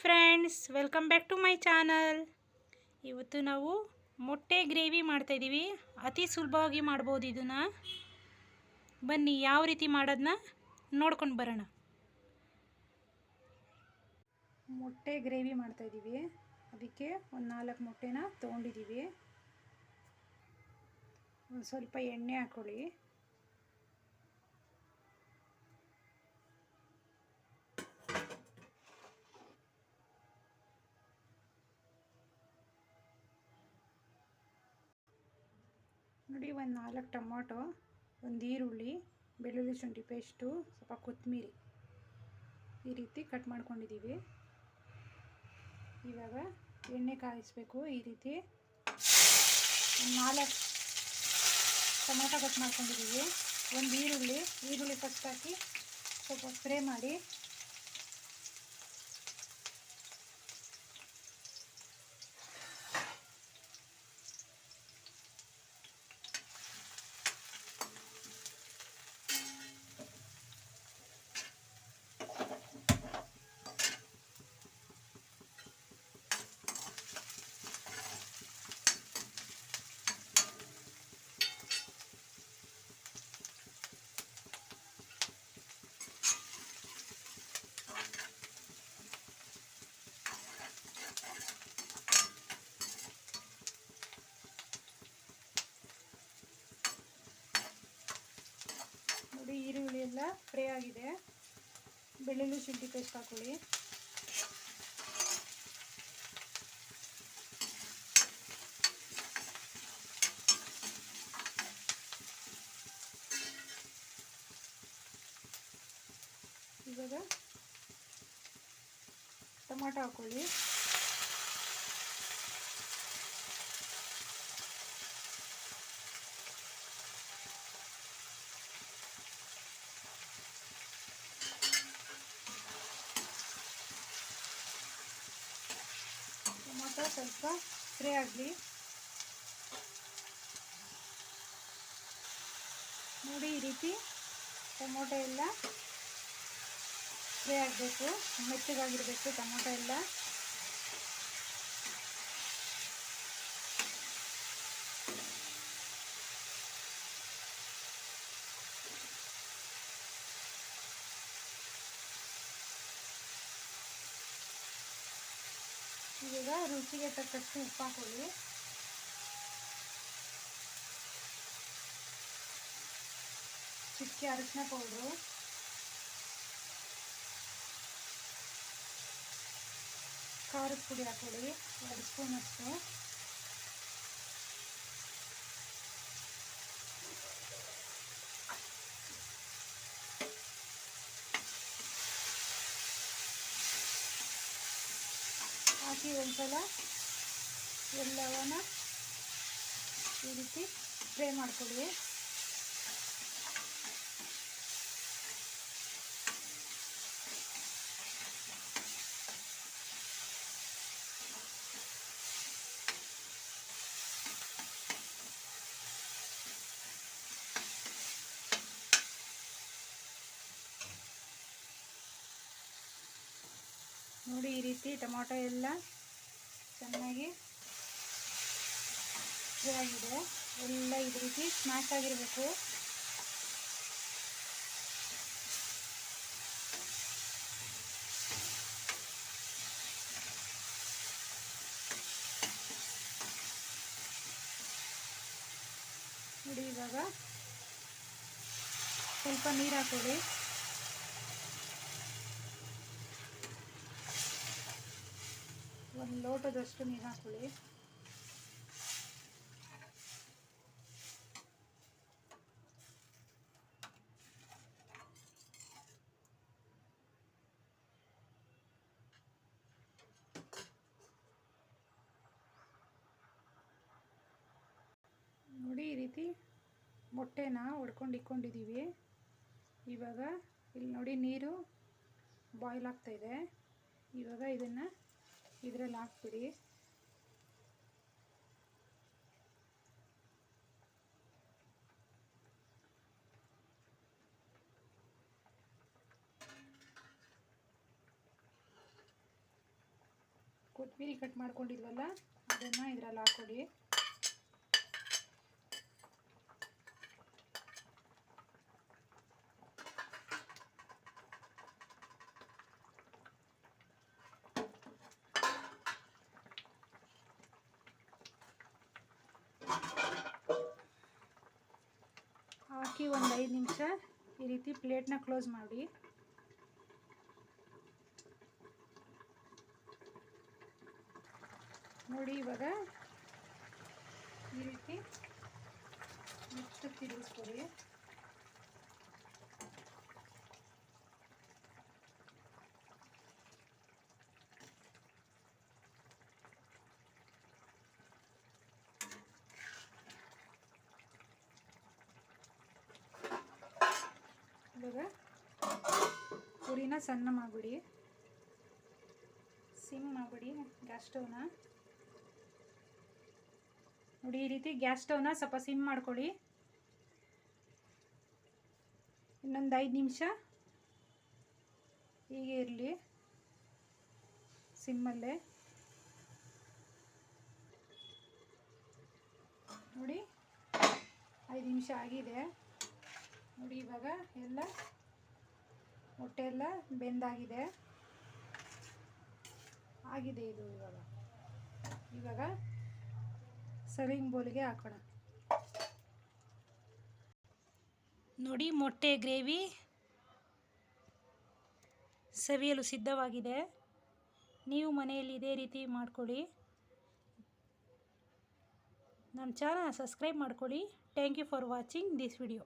Friends welcome back to my channel ಇವತ್ತು ನಾವು ಮೊಟ್ಟೆ ಗ್ರೇವಿ ಮಾಡ್ತಾಯಿದ್ದೀವಿ ಅತಿ ಸುಲಭವಾಗಿ ಮಾಡ್ಬೋದು ಇದನ್ನು. ಬನ್ನಿ, ಯಾವ ರೀತಿ ಮಾಡೋದನ್ನ ನೋಡ್ಕೊಂಡು ಬರೋಣ. ಮೊಟ್ಟೆ ಗ್ರೇವಿ ಮಾಡ್ತಾಯಿದ್ದೀವಿ ಅದಕ್ಕೆ ಒಂದು ನಾಲ್ಕು ಮೊಟ್ಟೆನ ತೊಗೊಂಡಿದ್ದೀವಿ. ಒಂದು ಸ್ವಲ್ಪ ಎಣ್ಣೆ ಹಾಕ್ಕೊಳ್ಳಿ ನೋಡಿ ಒಂದು ನಾಲ್ಕು ಟೊಮೊಟೊ, ಒಂದು ಈರುಳ್ಳಿ, ಬೆಳ್ಳುಳ್ಳಿ ಶುಂಠಿ ಪೇಸ್ಟು ಸ್ವಲ್ಪ ಕೊತ್ತಂಬರಿ ಈ ರೀತಿ ಕಟ್ ಮಾಡ್ಕೊಂಡಿದ್ದೀವಿ ಇವಾಗ ಎಣ್ಣೆ ಕಾಯಿಸ್ಬೇಕು. ಈ ರೀತಿ ನಾಲ್ಕು ಟೊಮೊಟೊ ಕಟ್ ಮಾಡ್ಕೊಂಡಿದ್ದೀವಿ ಒಂದು ಈರುಳ್ಳಿ ಈರುಳ್ಳಿ ಫಸ್ಟ್ ಹಾಕಿ ಸ್ವಲ್ಪ ಫ್ರೈ ಮಾಡಿ ನೋಡಿ ಈರುಳ್ಳಿ ಎಲ್ಲ ಫ್ರೈ ಆಗಿದೆ. ಬೆಳ್ಳುಳ್ಳಿ ಶುಂಠಿ ಪೇಸ್ಟ್ ಹಾಕೊಳ್ಳಿ. ಇವಾಗ ಟೊಮಾಟೊ ಹಾಕೊಳ್ಳಿ. ಟೊಮೊಟೊ ಸ್ವಲ್ಪ ಫ್ರೈ ಆಗಲಿ. ನೋಡಿ ಈ ರೀತಿ ಟೊಮೊಟೊ ಎಲ್ಲ ಫ್ರೈ ಆಗಬೇಕು ಮೆತ್ತಗಾಗಿರಬೇಕು ಟೊಮೊಟೊ ಎಲ್ಲ. ಈಗ ರುಚಿಗೆ ತಕ್ಕಷ್ಟು ಉಪ್ಪು ಹಾಕೊಳ್ಳಿ. ಚಿಕ್ಕಿ ಅರಿಶಿನ ಪೌಡ್ರು. ಖಾರದ ಪುಡಿ ಹಾಕೊಳ್ಳಿ. ಎರಡು ಸ್ಪೂನ್ ಹಾಕಿ ಒಂದ್ಸಲ ಎಲ್ಲವನ್ನ ಈ ರೀತಿ ಫ್ರೈ ಮಾಡ್ಕೊಳ್ಳಿ ರೀತಿ ಟೊಮೊಟೊ ಎಲ್ಲ ಚೆನ್ನಾಗಿ ಇದಾಗಿದೆ. ಎಲ್ಲ ಇದು ರೀತಿ ಸ್ಮ್ಯಾಶ್ ಆಗಿರಬೇಕು. ನೋಡಿ ಇವಾಗ ಸ್ವಲ್ಪ ನೀರು ಹಾಕೊಳ್ಳಿ. ಒಂದು ಲೋಟದಷ್ಟು ನೀರು ಹಾಕೊಳ್ಳಿ. ನೋಡಿ ಈ ರೀತಿ ಮೊಟ್ಟೆನ ಒಡ್ಕೊಂಡು ಇಕ್ಕೊಂಡಿದ್ದೀವಿ ಇವಾಗ ಇಲ್ಲಿ ನೋಡಿ ನೀರು ಬಾಯ್ಲ್ ಆಗ್ತಾಯಿದೆ ಇವಾಗ ಇದನ್ನು ಇದರಲ್ಲಿ ಹಾಕ್ಬಿಡಿ. ಕೊತ್ತಂಬರಿ ಕಟ್ ಮಾಡ್ಕೊಂಡಿದ್ವಲ್ಲ ಅದನ್ನು ಇದರಲ್ಲಿ ಹಾಕ್ಕೊಡಿ. ಹಾಕಿ ಒಂದು ಐದು ನಿಮಿಷ ಈ ರೀತಿ ಪ್ಲೇಟ್ನ ಕ್ಲೋಸ್ ಮಾಡಿ. ನೋಡಿ ಇವಾಗ ಈ ರೀತಿ ನೆಕ್ಸ್ಟ್ ತಿರುಗಿಸ್ಕೊಡಿ ಇವಾಗ ಸಣ್ಣ ಮಾಡಿಬಿಡಿ. ಸಿಮ್ ಮಾಡಿಬಿಡಿ ಗ್ಯಾಸ್ ಸ್ಟವ್ನ ನೋಡಿ, ಈ ರೀತಿ ಗ್ಯಾಸ್ ಸ್ಟವ್ನ ಸ್ವಲ್ಪ ಸಿಮ್ ಮಾಡ್ಕೊಳ್ಳಿ. ಇನ್ನೊಂದು ಐದು ನಿಮಿಷ. ಹೀಗೆ ಇರಲಿ. ಸಿಮ್ಮಲ್ಲೇ ನೋಡಿ, ಐದು ನಿಮಿಷ ಆಗಿದೆ. ನೋಡಿ, ಇವಾಗ ಎಲ್ಲ ಮೊಟ್ಟೆ ಎಲ್ಲ ಬೆಂದಾಗಿದೆ. ಆಗಿದೆ ಇದು ಇವಾಗ. ಇವಾಗ ಸರ್ವಿಂಗ್ ಬೌಲಿಗೆ ಹಾಕೋಣ. ನೋಡಿ ಮೊಟ್ಟೆ ಗ್ರೇವಿ ಸವಿಯಲು ಸಿದ್ಧವಾಗಿದೆ. ನೀವು ಮನೆಯಲ್ಲಿ ಇದೇ ರೀತಿ ಮಾಡಿಕೊಡಿ ನಮ್ಮ ಚಾನಲ್ ಸಬ್ಸ್ಕ್ರೈಬ್ ಮಾಡ್ಕೊಳ್ಳಿ. Thank you for watching this video